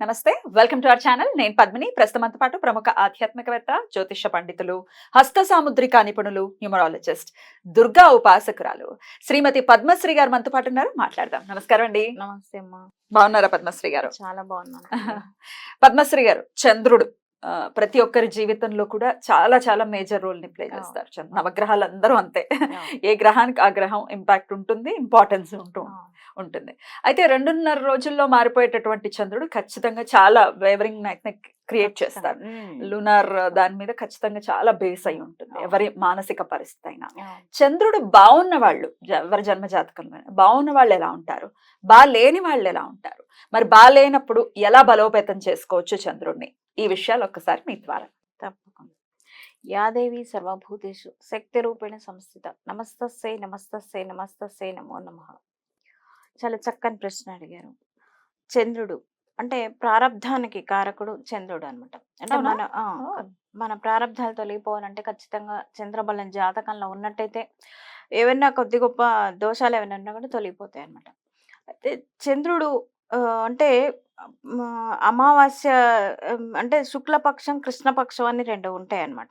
నమస్తే welcome to our channel. నేను పద్మిని. ప్రస్తుతంతో పాటు ప్రముఖ ఆధ్యాత్మికవేత్త జ్యోతిష పండితులు హస్త సాముద్రిక నిపుణులు న్యూమరాలజిస్ట్ దుర్గా ఉపాసకురాలు శ్రీమతి పద్మశ్రీ గారు మనతో పాటు ఉన్నారు. మాట్లాడదాం. నమస్కారం అండి. నమస్తే అమ్మా. బాగున్నారా పద్మశ్రీ గారు? చాలా బాగున్నాను. పద్మశ్రీ గారు చంద్రుడు. ప్రతి ఒక్కరి జీవితంలో కూడా చాలా చాలా మేజర్ రోల్ని ప్లే చేస్తారు. చంద్ర- నవగ్రహాలు అందరూ అంతే ఏ గ్రహానికి ఆ గ్రహం ఇంపాక్ట్ ఉంటుంది ఇంపార్టెన్స్ ఉంటూ ఉంటుంది. అయితే రెండున్నర రోజుల్లో మారిపోయేటటువంటి చంద్రుడు ఖచ్చితంగా చాలా వేవరింగ్ క్రియేట్ చేస్తారు. లునార్ దాని మీద ఖచ్చితంగా చాలా బేస్ అయి ఉంటుంది. ఎవరి మానసిక పరిస్థితి అయినా. చంద్రుడు బాగున్న వాళ్ళు ఎవరి జన్మ జాతకంలో బాగున్న వాళ్ళు ఎలా ఉంటారు? బాలేని వాళ్ళు ఎలా ఉంటారు? మరి బాలేనప్పుడు ఎలా బలోపేతం చేసుకోవచ్చు చంద్రుడిని ఈ విషయాలు ఒక్కసారి మీ ద్వారా. తప్పకుండా. యాదేవి సర్వభూతేషు శక్తి రూపేణ సంస్థిత. నమస్తస్సై నమస్తస్సై నమస్తస్సై నమో నమ. చాలా చక్కని ప్రశ్న అడిగారు. చంద్రుడు అంటే ప్రారంధానికి కారకుడు చంద్రుడు అన్నమాట. అంటే? మన. మన ప్రారంధాలు తొలగిపోవాలంటే ఖచ్చితంగా చంద్రబలం జాతకంలో ఉన్నట్టయితే ఏమైనా కొద్ది గొప్ప దోషాలు ఏమైనా ఉన్నా కూడా తొలగిపోతాయి అన్నమాట అయితే చంద్రుడు అంటే మ, అమావాస్య అంటే శుక్లపక్షం కృష్ణపక్షం అని రెండు ఉంటాయి అన్నమాట.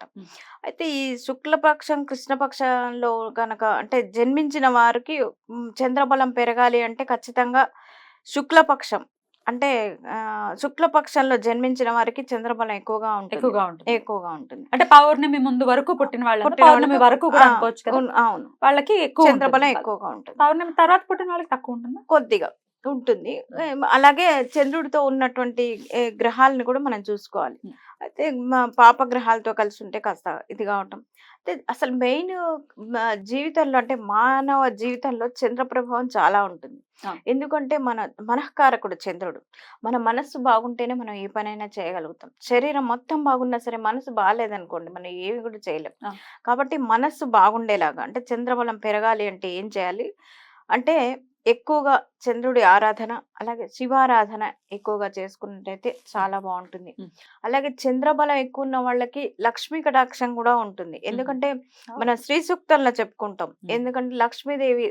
అయితే ఈ శుక్లపక్షం కృష్ణపక్షంలో గనక అంటే జన్మించిన వారికి చంద్రబలం పెరగాలి అంటే ఖచ్చితంగా శుక్లపక్షం. అంటే శుక్లపక్షంలో జన్మించిన వారికి చంద్రబలం ఎక్కువగా ఉంటుంది. ఎక్కువగా ఉంటుంది. ఎక్కువగా ఉంటుంది. అంటే పౌర్ణమి ముందు వరకు పుట్టిన వాళ్ళు పుట్టిన పౌర్ణమి వాళ్ళకి- వరకు కూడా ఆ, అనుకోవచ్చు కదా. అవును, అవును వాళ్ళకి ఎక్కువ చంద్రబలం. ఎక్కువగా ఉంటుంది. పౌర్ణమి తర్వాత పుట్టిన వాళ్ళకి తక్కువ ఉంటుందా? కొద్దిగా. ఉంటుంది. అలాగే చంద్రుడితో ఉన్నటువంటి గ్రహాలను కూడా మనం చూసుకోవాలి. అయితే మా పాప గ్రహాలతో కలిసి ఉంటే కాస్త ఇది కావటం అయితే అసలు మెయిన్ జీవితంలో అంటే మానవ జీవితంలో చంద్ర ప్రభావం చాలా ఉంటుంది. ఎందుకంటే మన మనఃకారకుడు చంద్రుడు. మన మనస్సు బాగుంటేనే మనం ఏ పనైనా చేయగలుగుతాం. శరీరం మొత్తం బాగున్నా సరే మనసు బాగాలేదనుకోండి మనం ఏమి కూడా చేయలేం. కాబట్టి మనస్సు బాగుండేలాగా అంటే చంద్రబలం పెరగాలి అంటే ఏం చేయాలి? అంటే ఎక్కువగా చంద్రుడి ఆరాధన అలాగే శివారాధన ఎక్కువగా చేసుకున్నట్టయితే చాలా బాగుంటుంది. అలాగే చంద్రబలం ఎక్కువ ఉన్న వాళ్ళకి లక్ష్మీ కటాక్షం కూడా ఉంటుంది. ఎందుకంటే మన శ్రీ సూక్తంలో చెప్పుకుంటాం. ఎందుకంటే లక్ష్మీదేవి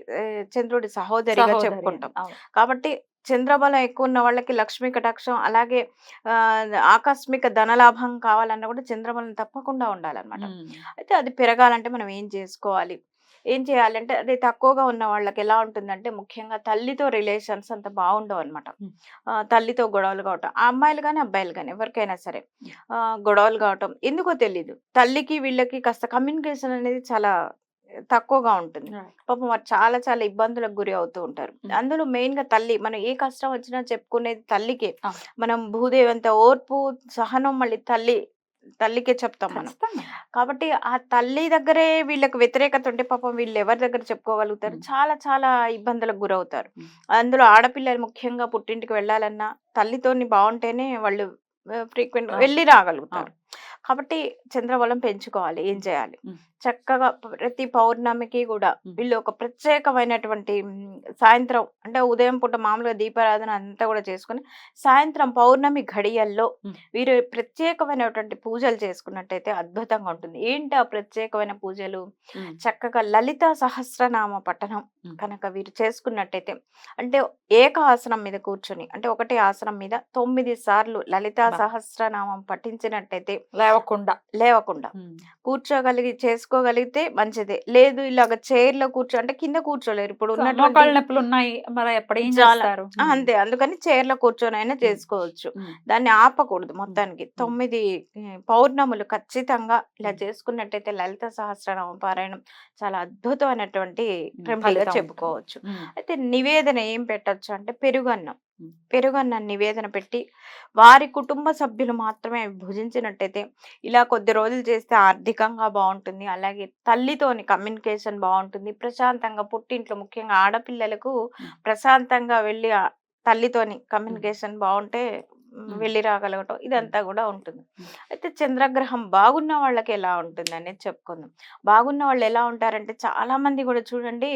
చంద్రుడి సహోదరిగా సహోదరి. చెప్పుకుంటాం. కాబట్టి చంద్రబలం ఎక్కువ ఉన్న వాళ్ళకి లక్ష్మీ కటాక్షం అలాగే ఆకస్మిక ధనలాభం కావాలన్నా కూడా చంద్రబలం తప్పకుండా ఉండాలన్నమాట. అయితే అది పెరగాలంటే మనం ఏం చేసుకోవాలి? ఏం చేయాలంటే అది తక్కువగా ఉన్న వాళ్ళకి ఎలా ఉంటుందంటే ముఖ్యంగా తల్లితో రిలేషన్స్ అంత బాగుండవు అనమాట. తల్లితో గొడవలు కావటం ఆ అమ్మాయిలు కానీ అబ్బాయిలు కానీ ఎవరికైనా సరే గొడవలు కావటం ఎందుకో తెలీదు తల్లికి వీళ్ళకి కాస్త కమ్యూనికేషన్ అనేది చాలా తక్కువగా ఉంటుంది. పాపం వారు చాలా చాలా ఇబ్బందులకు గురి అవుతూ ఉంటారు. అందులో మెయిన్గా తల్లి మనం ఏ కష్టం వచ్చినా చెప్పుకునేది తల్లికే. మనం భూదేవి అంత ఓర్పు సహనం మళ్ళీ తల్లి తల్లికే చెప్తాం మనం. కాబట్టి ఆ తల్లి దగ్గరే వీళ్ళకి వ్యతిరేకత ఉంటే పాపం వీళ్ళు ఎవరి దగ్గర చెప్పుకోగలుగుతారు. చాలా చాలా ఇబ్బందులకు గురవుతారు. అందులో ఆడపిల్లలు ముఖ్యంగా పుట్టింటికి వెళ్ళాలన్నా తల్లితోని బాగుంటేనే వాళ్ళు ఫ్రీక్వెంట్. వెళ్ళి రాగలుగుతారు కాబట్టి చంద్రబలం పెంచుకోవాలి ఏం చేయాలి. చక్కగా ప్రతి పౌర్ణమికి కూడా. వీళ్ళు ఒక ప్రత్యేకమైనటువంటి సాయంత్రం అంటే ఉదయం పూట మామూలుగా దీపారాధన అంతా కూడా చేసుకుని సాయంత్రం పౌర్ణమి ఘడియల్లో. వీరు ప్రత్యేకమైనటువంటి పూజలు చేసుకున్నట్టయితే అద్భుతంగా ఉంటుంది ఏంటి ఆ ప్రత్యేకమైన పూజలు. చక్కగా లలిత సహస్రనామ పఠనం. కనుక వీరు చేసుకున్నట్టయితే అంటే ఏక ఆసనం మీద కూర్చొని అంటే ఒకటే ఆసనం మీద తొమ్మిది సార్లు లలిత. సహస్రనామం పఠించినట్టయితే లేవకుండా లేవకుండా. కూర్చోగలిగి చేసుకోగలిగితే మంచిదే. లేదు ఇలాగ చైర్లో కూర్చో అంటే కింద కూర్చోలేరు. ఇప్పుడు నొప్పులు ఉన్నాయి మరి ఎప్పుడు అంతే. అందుకని చైర్లో కూర్చొని అయినా చేసుకోవచ్చు. దాన్ని ఆపకూడదు మొత్తానికి. తొమ్మిది పౌర్ణములు ఖచ్చితంగా ఇలా. చేసుకున్నట్టయితే లలిత సహస్రనామ పారాయణం చాలా అద్భుతమైనటువంటి ఉంటుంది. చెప్పుకోవచ్చు. అయితే నివేదన ఏం పెట్టొచ్చు అంటే పెరుగన్నం. పెరుగన్నం నివేదన పెట్టి వారి కుటుంబ సభ్యులు మాత్రమే భుజించినట్టయితే ఇలా కొద్ది రోజులు చేస్తే ఆర్థికంగా బాగుంటుంది అలాగే తల్లితోని కమ్యూనికేషన్ బాగుంటుంది ప్రశాంతంగా పుట్టింట్లో ముఖ్యంగా ఆడపిల్లలకు. ప్రశాంతంగా వెళ్ళి తల్లితోని కమ్యూనికేషన్ బాగుంటే. వెళ్ళి రాగలగటం ఇదంతా కూడా ఉంటుంది. అయితే చంద్రగ్రహం బాగున్న వాళ్ళకి ఎలా ఉంటుంది అనేది చెప్పుకుందాం బాగున్న వాళ్ళు ఎలా ఉంటారంటే చాలా మంది కూడా చూడండి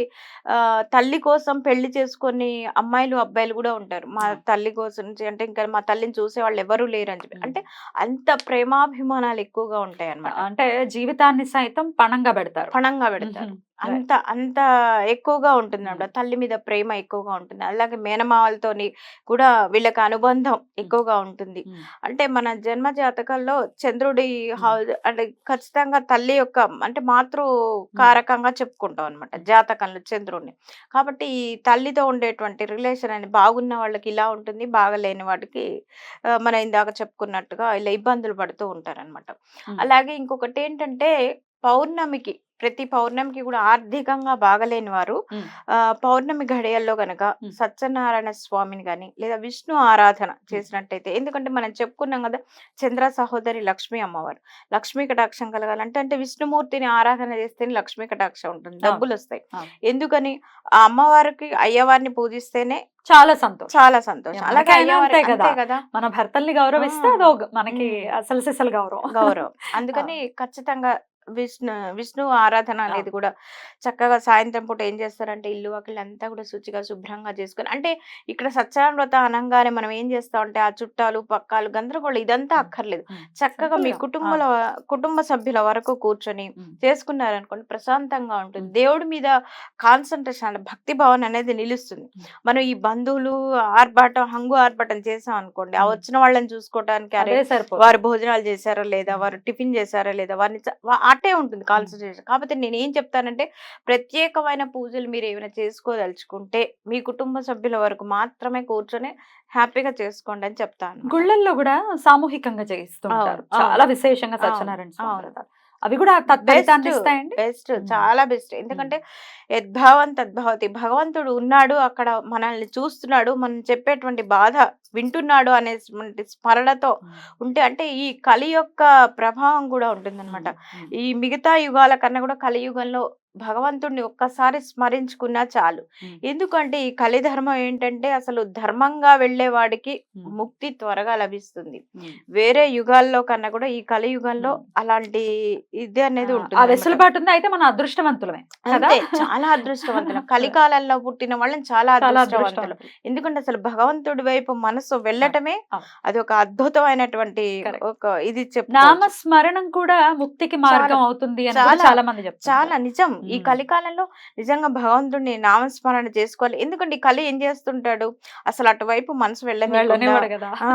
తల్లి కోసం పెళ్ళి చేసుకొని అమ్మాయిలు అబ్బాయిలు కూడా ఉంటారు మా. తల్లి కోసం అంటే ఇంకా మా తల్లిని చూసే వాళ్ళు ఎవరు లేరు అని చెప్పి. అంటే అంత ప్రేమాభిమానాలు ఎక్కువగా ఉంటాయి అన్నమాట అంటే జీవితాన్ని సైతం పణంగా పెడతారు పణంగా పెడతారు. అంత అంత ఎక్కువగా ఉంటుంది అన్నమాట తల్లి మీద ప్రేమ ఎక్కువగా ఉంటుంది. అలాగే మేనమావలతోని కూడా వీళ్ళకి అనుబంధం ఎక్కువగా ఉంటుంది. అంటే మన జన్మ జాతకాల్లో చంద్రుడి హౌ- అంటే ఖచ్చితంగా తల్లి యొక్క అంటే మాతృ కారకంగా చెప్పుకుంటాం అనమాట జాతకంలో చంద్రుడిని కాబట్టి ఈ తల్లితో ఉండేటువంటి రిలేషన్ అనేది బాగున్న వాళ్ళకి ఇలా ఉంటుంది బాగలేని వాటికి మనం ఇందాక చెప్పుకున్నట్టుగా ఇలా ఇబ్బందులు పడుతూ ఉంటారన్నమాట మ్మ్. అలాగే ఇంకొకటి ఏంటంటే పౌర్ణమికి ప్రతి పౌర్ణమికి కూడా ఆర్థికంగా బాగలేని వారు పౌర్ణమి ఘడియల్లో గనక. సత్యనారాయణ స్వామిని గాని లేదా విష్ణు ఆరాధన చేసినట్టయితే ఎందుకంటే మనం చెప్పుకున్నాం కదా చంద్ర సహోదరి లక్ష్మీ అమ్మవారు లక్ష్మీ కటాక్షం కలగాలంటే అంటే విష్ణుమూర్తిని ఆరాధన చేస్తేనే లక్ష్మీ కటాక్షం ఉంటుంది. డబ్బులు వస్తాయి. ఎందుకని ఆ అమ్మవారికి అయ్యవారిని పూజిస్తేనే చాలా సంతోషం చాలా సంతోషం అలాగే అంతే కదా. మన భర్తల్ని గౌరవిస్తే. అదో మనకి. అసలు సిసలు గౌరవం గౌరవం అందుకని ఖచ్చితంగా విష్ణు విష్ణు ఆరాధన అనేది కూడా చక్కగా సాయంత్రం పూట ఏం చేస్తారంటే ఇల్లు అంతా కూడా శుచిగా శుభ్రంగా చేసుకొని అంటే ఇక్కడ సత్యనారాయణ వ్రత అనగానే మనం ఏం చేస్తామంటే ఆ చుట్టాలు పక్కాలు గందరగోళం ఇదంతా. అక్కర్లేదు. చక్కగా మీ. కుటుంబాల కుటుంబ సభ్యుల వరకు కూర్చొని. చేసుకున్నారనుకోండి ప్రశాంతంగా ఉంటుంది. దేవుడి మీద కాన్సన్ట్రేషన్ అంటే భక్తి భావన అనేది నిలుస్తుంది. మనం ఈ బంధువులు ఆర్భాటం హంగు ఆర్భాటం చేసాం అనుకోండి ఆ. వచ్చిన వాళ్ళని చూసుకోవడానికి అరే వారు భోజనాలు చేశారా లేదా. వారు టిఫిన్ చేశారా లేదా వారిని వా- అటే ఉంటుంది కాన్సన్ట్రేషన్ కాకపోతే నేను ఏం చెప్తానంటే ప్రత్యేకమైన పూజలు మీరు ఏమైనా చేసుకోదలుచుకుంటే మీ కుటుంబ సభ్యుల వరకు మాత్రమే కూర్చొని హ్యాపీగా చేసుకోండి అని చెప్తాను గుళ్ళల్లో కూడా సామూహికంగా చేయిస్తుంటారు. చాలా విశేషంగా సత్యనారాయణ స్వామి. అవి కూడా బెస్ట్. చాలా బెస్ట్. ఎందుకంటే యద్భావం తద్భవతి భగవంతుడు ఉన్నాడు అక్కడ మనల్ని చూస్తున్నాడు మనం చెప్పేటువంటి బాధ వింటున్నాడు అనేటువంటి స్మరణతో ఉంటే అంటే ఈ కలి యొక్క ప్రభావం కూడా ఉంటుందన్నమాట. ఈ మిగతా యుగాల కన్నా కూడా కలియుగంలో భగవంతుడిని ఒక్కసారి స్మరించుకున్నా చాలు. ఎందుకంటే ఈ కలి ధర్మం ఏంటంటే అసలు ధర్మంగా వెళ్ళే వాడికి మ్మ్. ముక్తి త్వరగా లభిస్తుంది. వేరే యుగాల్లో కన్నా కూడా ఈ కలియుగంలో. అలాంటి ఇది అనేది ఉంటుంది ఆ. వెసులుబాటు ఉంది అయితే మన అదృష్టవంతులమే అంతే చాలా అదృష్టవంతులు కలికాలంలో పుట్టిన వాళ్ళని చాలా అదృష్టవంతులు ఎందుకంటే అసలు భగవంతుడి వైపు మనసు వెళ్ళటమే. అది ఒక అద్భుతమైనటువంటి. ఒక ఇది చెప్పు నామస్మరణం కూడా ముక్తికి మార్గం అవుతుంది చాలా- చాలా మంది చెప్తారు చాలా నిజం ఈ. కలికాలంలో నిజంగా భగవంతుడిని నామస్మరణ చేసుకోవాలి. ఎందుకంటే ఈ కలి ఏం చేస్తుంటాడు? అసలు అటువైపు మనసు వెళ్ళనీయకుండా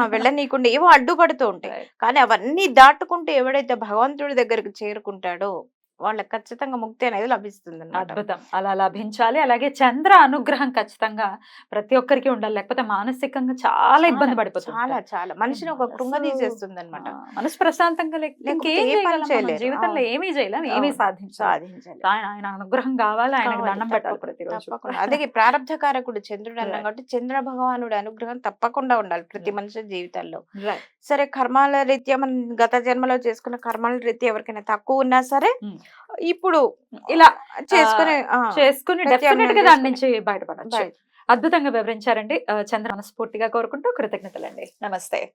వెళ్ళనీయకుండా ఏవో అడ్డుపడుతూ ఉంటాయి. కానీ అవన్నీ దాటుకుంటూ ఎవడైతే భగవంతుడి దగ్గరికి చేరుకుంటాడో వాళ్ళకి ఖచ్చితంగా ముక్తి అనేది లభిస్తుంది అద్భుతం. అలా లభించాలి. అలాగే చంద్ర అనుగ్రహం ఖచ్చితంగా ప్రతి ఒక్కరికి ఉండాలి. లేకపోతే మానసికంగా చాలా ఇబ్బంది పడిపోతుంది చాలా చాలా. మనిషిని ఒక కృంగ తీసేస్తుంది అనమాట మనసు ప్రశాంతంగా. జీవితంలో. ఏమీ చేయలేం. ఏమీ. సాధించాలి. ఆయన ఆయన అనుగ్రహం కావాలి. ఆయనకు కావాలి, దండం పెట్టాలి ప్రతిరోజు అదే ప్రారంధకారకుడు చంద్రుడు అన్నాం. కాబట్టి చంద్ర భగవానుడి అనుగ్రహం తప్పకుండా ఉండాలి ప్రతి. మనిషి Right. సరే కర్మాల రీత్యా మనం గత జన్మలో చేసుకున్న కర్మాల రీత్యా ఎవరికైనా తక్కువ ఉన్నా సరే Mm. ఇప్పుడు ఇలా చేసుకునే చేసుకుని డెఫినెట్గా దాని నుంచి బయటపడచ్చు. బయట. అద్భుతంగా వివరించారండి. చంద్ర మనస్ఫూర్తిగా కోరుకుంటూ కృతజ్ఞతలండి. నమస్తే.